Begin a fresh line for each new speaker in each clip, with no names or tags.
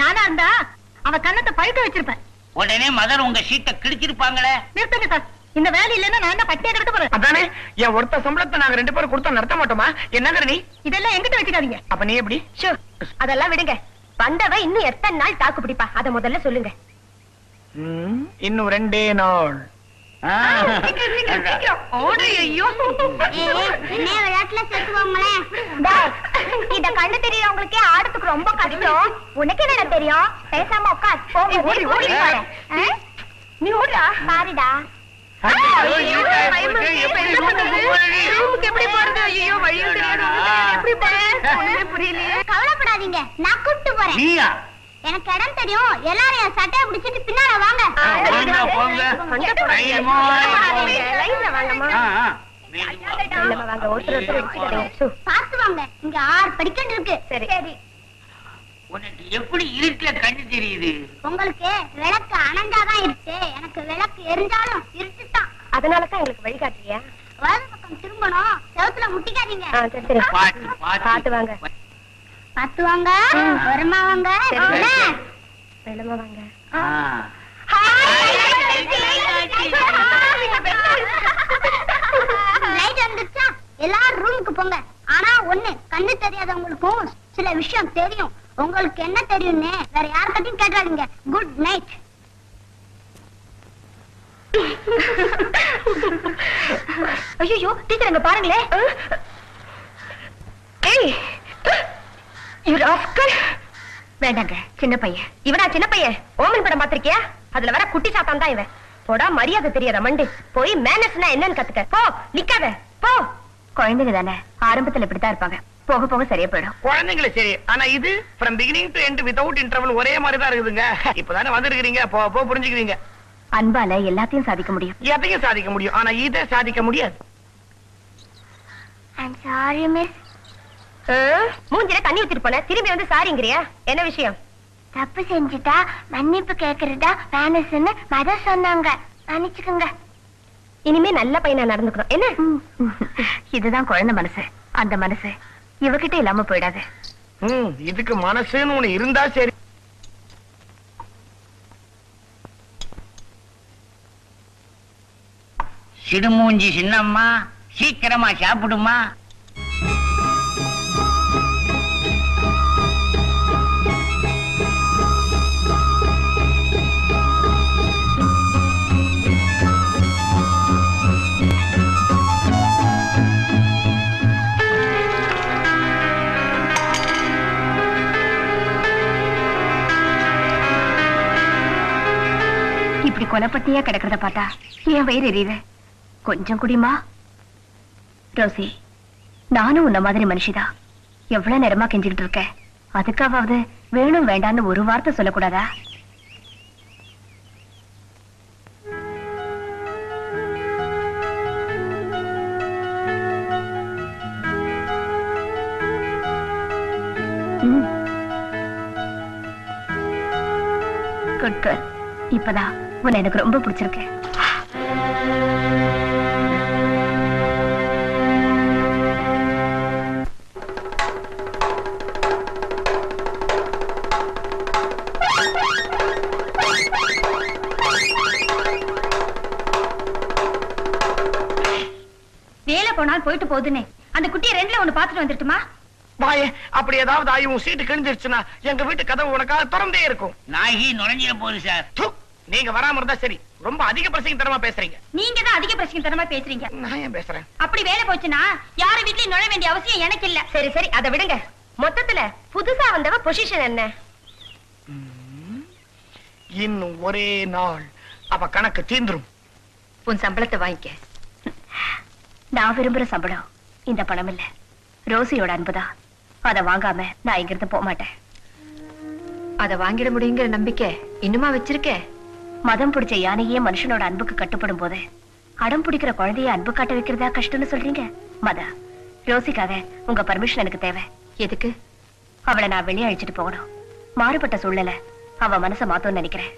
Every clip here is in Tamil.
நானா இருந்தா அவ கண்ணத்தை பழுக்க வச்சிருப்பேன்.
உடனே மதர் உங்க சீட்டை கிழிச்சிருப்பாங்களே?
நிறுத்துங்க சார். இந்த வேலை இல்லைன்னா நான் என்ன பட்டியா கிடக்க போறேன்
அதானே என் ஒருத்த சம்பளத்தை நாங்க ரெண்டு பேரும் கொடுத்தா நடத்த மாட்டோமா? என்னங்கிற நீ?
இதெல்லாம் எங்கிட்ட வச்சுக்காதீங்க.
அப்ப நீ எப்படி?
ஷோ அதெல்லாம் விடுங்க. வந்தவ இன்னும் எத்தனை நாள் தாக்கு பிடிப்பா? அத முதல்ல சொல்லுங்க.
இன்னும் ரெண்டே நாள்.
இத கண்ணு தெரியறவங்களுக்கே ஆடத்துக்கு ரொம்ப கஷ்டம் உனக்கு என்ன தெரியும்? பேசாம உட்கார்? நீ ஒண்ணுமே புரியலையே.
கவலைப்படாதீங்க. நான் கூப்பிட்டு போறேன். எனக்கு இடம் தெரியும். எல்லாரும் என் சட்டையை பிடிச்சிட்டு பின்னால வாங்க.
போங்க,
இங்க ஆறு படிக்கட்டு இருக்கு.
சரி. சரி.
உனக்கு எப்படி இருட்டுல கண்ணு தெரியுது?
உங்களுக்கு விளக்கு அணைஞ்சாதான் இருக்கு. எனக்கு விளக்கு எரிஞ்சாலும் இருட்டு தான்
அதனால தான் எங்களுக்கு வழிகாட்டுறியா
வலது பக்கம் திரும்பணும். செவுத்துல முட்டிக்காதீங்க.
ஆ சரி சரி.
பாத்து பாத்து
வாங்க.
பார்த்து வாங்க. வருமா வாங்க.
சரி,
என்ன?
வெள்ளமா வாங்க.
ஆ.
லைட் வந்துச்சா எல்லாரும் ரூமுக்கு போங்க. ஆனா ஒண்ணு கண்ணு தெரியாதவங்களுக்கும் சில விஷயம் தெரியும். உங்களுக்கு என்ன தெரியும்னு வேற யாருக்கிட்டையும் கேட்காதீங்க. குட் நைட்
ஐயோ டீச்சர் அங்க பாருங்களே. ஏய் வேண்டாங்க சின்ன பையன். இவனா சின்ன பையன்? ஓமன் படம் பாத்திருக்கியா அதுல வர குட்டி சாத்தான் தான் இவன். போடா மரியாதை தெரியாத மண்டு. போய் மேனஸ்னா என்னன்னு கத்துக்க. போ நிக்காத. போ. குழந்தைங்க தானே? ஆரம்பத்துல இப்படித்தான் இருப்பாங்க. போக போக சரியா போயிடும்.
குழந்தைங்கள சரி. ஆனா இது from beginning to end without interval ஒரே மாதிரி தான் இருக்குதுங்க. இப்பதானே வந்திருக்கிறீங்க. போ போ புரிஞ்சுக்கிறீங்க.
அன்பால எல்லாத்தையும் சாதிக்க முடியும்.
எதையும் சாதிக்க முடியும். ஆனா இதை சாதிக்க முடியாது.
ஐம் சாரி மிஸ்
மூஞ்சில தண்ணி ஊத்திட்டு போன. திரும்பி வந்து சாரிங்கிறியா? என்ன விஷயம்?
தப்பு செஞ்சுட்டா மன்னிப்பு கேக்குறதா மேனஸ்ன்னு மதர் சொன்னாங்க. மன்னிச்சுக்கோங்க.
இனிமே நல்ல பையனா நடந்துக்கணும். என்ன? இதுதான் குழந்தை மனசு. அந்த மனசு இவகிட்ட இல்லாம போயிடாது.
ம் இதுக்கு மனசுன்னு ஒண்ணு இருந்தா சரி.
சிடுமூஞ்சி சின்னம்மா சீக்கிரமா சாப்பிடுமா.
கொலைப்பட்டியா கிடக்கிறத பார்த்தா என் வயிறு எரியுது. கொஞ்சம் குடிமா? ரோசி நானும் உன்ன மாதிரி மனுஷிதான். எவ்வளவு நேரமா கெஞ்சிக்கிட்டு இருக்க? அதுக்காவது வேணும் வேண்டான்னு ஒரு வார்த்தை சொல்லக்கூடாதா? குட் கேர்ள் இப்பதான். உன்னை எனக்கு ரொம்ப பிடிச்சிருக்கு. வேலை போனால் போயிட்டு போகுதுன்னு. அந்த குட்டியை ரெண்டுல ஒண்ணு பாத்துட்டு வந்துட்டுமா?
வாயே அப்படி ஏதாவது ஆகி உன் சீட்டு கிழிஞ்சிருச்சுன்னா எங்க வீட்டு கதவு உனக்காக திறந்தே இருக்கும்.
நாகி நுழைஞ்சிட போகுது சார்.
து, நீங்க வராம இருந்தா சரி. ரொம்ப அதிக பிரசங்க தரமா பேசுறீங்க.
நீங்க தான் அதிக பிரச்சனை தரமா பேசுறீங்க.
நான் ஏன் பேசுறேன்?
அப்படி வேலை போச்சுன்னா யாரு வீட்லயும் நுழைய வேண்டிய அவசியம் எனக்கு இல்ல. சரி சரி அதை விடுங்க. மொத்தத்துல புதுசா வந்தவ பொசிஷன் என்ன?
இன்னும் ஒரே நாள். அவ கணக்கு தீந்துரும்.
உன் சம்பளத்தை வாங்கிக்க. நான் விரும்புற சம்பளம் இந்த பணம் இல்ல. ரோசியோட அன்புதான். அதை வாங்காம நான் இங்கிருந்து போக மாட்டேன்
அத வாங்கிட முடியுங்கிற நம்பிக்கை இன்னுமா வச்சிருக்க?
மதம் பிடிச்ச யானையே மனுஷனோட அன்புக்கு கட்டுப்படும் போது அடம் பிடிக்கிற குழந்தைய அன்பு காட்ட வைக்கிறதா கஷ்டம்னு சொல்றீங்க? மதா ரோசிக்காக உங்க பர்மிஷன் எனக்கு தேவை.
எதுக்கு?
அவளை நான் வெளியே அழிச்சிட்டு போகணும். மாறுபட்ட சூழ்நிலை அவ மனசை மாத்தோன்னு நினைக்கிறேன்.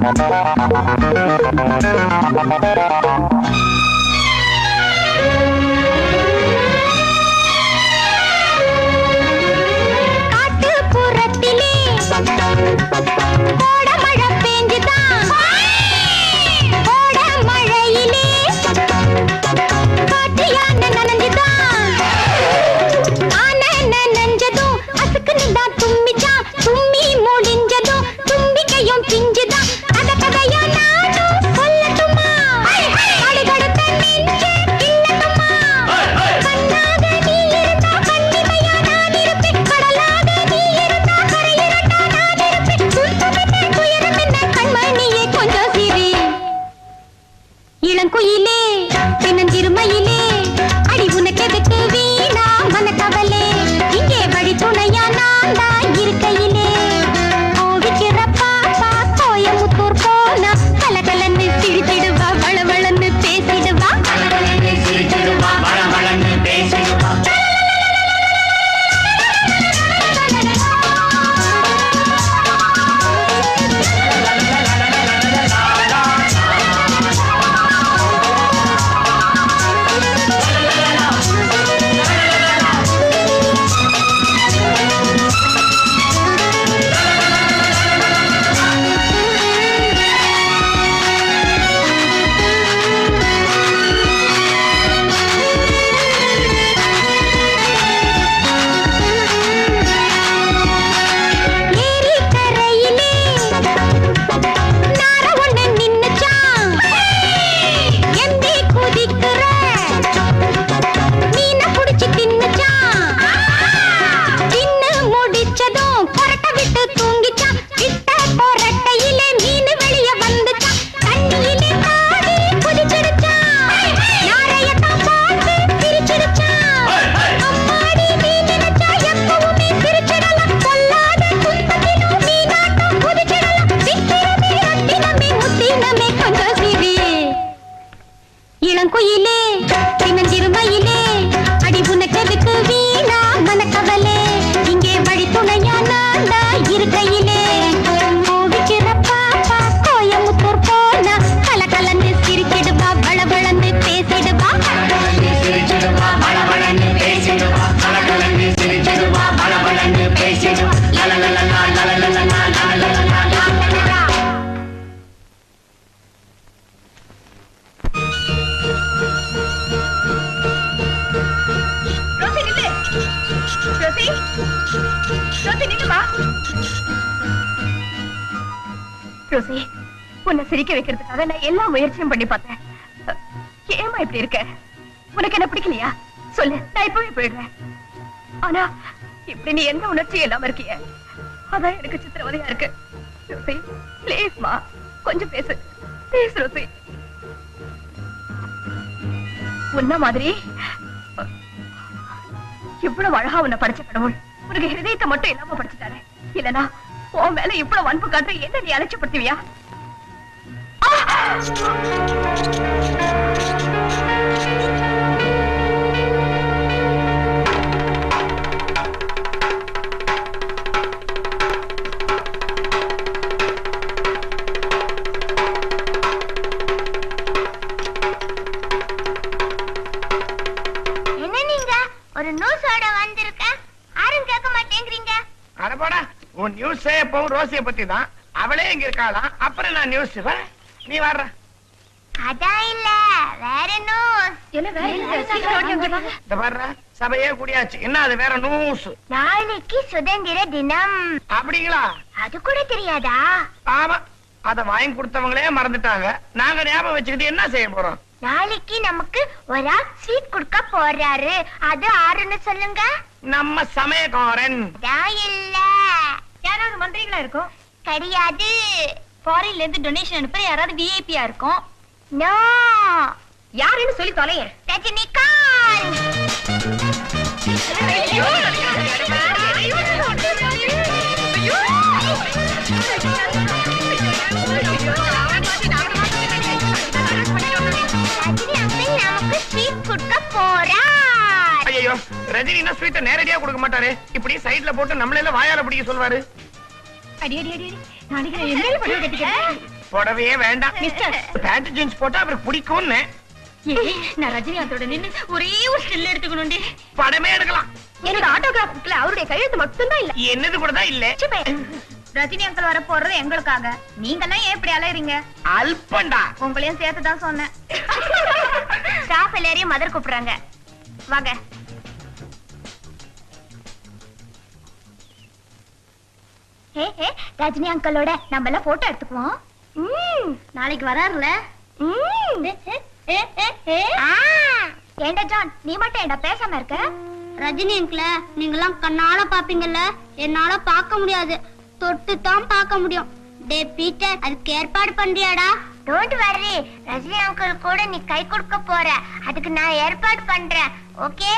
Thank you. இளங்குயிலே பின்னஞ்சிறுமையிலே
சிரிக்க வைக்கிறதுக்காக நான் எல்லா முயற்சியும் பண்ணி பார்த்தேன். ஏமா இப்படி இருக்க? உனக்கு என்ன பிடிக்கலையா? சொல்லு நான் இப்பவே போயிடுறேன். ஆனா இப்படி நீ எந்த உணர்ச்சியும் இல்லாம இருக்கிய? அதான் எனக்கு சித்திரவதையா இருக்கு. ரோசி ப்ளீஸ்மா கொஞ்சம் பேசு. Please Rosie. உன்ன மாதிரி இவ்வளவு அழகா உன்னை படிச்ச கடவுள் உனக்கு ஹிருதயத்தை மட்டும் இல்லாம படிச்சுட்டாரு. இல்லனா உன் மேல இவ்வளவு அன்பு காட்டுற என்ன நீ அலட்சியப்படுத்துவியா?
நியூஸ் எப்பவும் ரோசிய பத்தி தான் அவளே இங்க இருக்காளாம். அப்புறம் நான் நியூஸ் நீ வர்ற
அதான் இல்ல வேற நியூஸ்
இந்த வர்ற சபையே கூடியாச்சு. என்ன அது வேற நியூஸ்
நாளைக்கு சுதந்திர தினம்.
அப்படிங்களா?
அது கூட தெரியாதா?
ஆமா அத வாங்கி கொடுத்தவங்களே மறந்துட்டாங்க. நாங்க ஞாபகம் வச்சுக்கிட்டு என்ன செய்ய போறோம்?
நாளைக்கு நமக்கு ஒரு ஸ்வீட் கொடுக்க போறாரு. அது ஆறுன்னு சொல்லுங்க.
நம்ம சமயக்காரன்.
இல்ல.
யாராவது மந்திரிகளா இருக்கும்?
கிடையாது.
ஃபாரின்ல இருந்து டொனேஷன் அனுப்புற யாராவது விஐபியா இருக்கும்.
நோ
யாருன்னு சொல்லி தொலையேன்
ரஜினிகாந்த். ரஜினி
ரஜினினா ஸ்வீட்டை நேரடியா கொடுக்க மாட்டாரு. இப்படி சைடுல போட்டு நம்மள எல்லாம் வாயால பிடிக்க சொல்வாரு.
அடி அடி அடி அடி. நாளைக்கு நான் என்ன பண்ணி கட்டிக்கிறேன்.
புடவையே வேண்டாம். பேண்ட் ஜீன்ஸ் போட்டா அவருக்கு பிடிக்கும்னு.
நான் ரஜினிகாந்தோட நின்னு ஒரே ஒரு ஸ்டில் எடுத்துக்கணும்டி.
படமே எடுக்கலாம்.
என்னோட ஆட்டோகிராஃப் புக்ல அவருடைய கையெழுத்து மட்டும்தான் இல்ல.
என்னது கூட தான் இல்ல.
ரஜினி அங்கிள் வர போறது எங்களுக்காக. நீங்கெல்லாம் ஏன் இப்படி அலையறீங்க?
அல்பண்டா.
உங்களையும் சேர்த்து தான் சொன்னேன்.
ஸ்டாஃப் எல்லாரையும் மதர் கூப்பிடுறாங்க. வாங்க.
ரஜினி அங்கிளோட நம்ம எல்லாம் போட்டோ எடுத்துக்குவோம் நாளைக்கு வராருல. ஏண்டா ஜான் நீ மட்டும் ஏண்டா பேசாம இருக்க? ரஜினி அங்கிள நீங்கெல்லாம் கண்ணால பாப்பீங்கல்ல. என்னால பார்க்க முடியாது. தொட்டு தான் பார்க்க முடியும். டே பீட்டர் அதுக்கு ஏற்பாடு பண்றியாடா? டோன்ட் வரி ரஜினி அங்கிள் கூட நீ கை கொடுக்க போற. அதுக்கு நான் ஏற்பாடு பண்றேன். ஓகே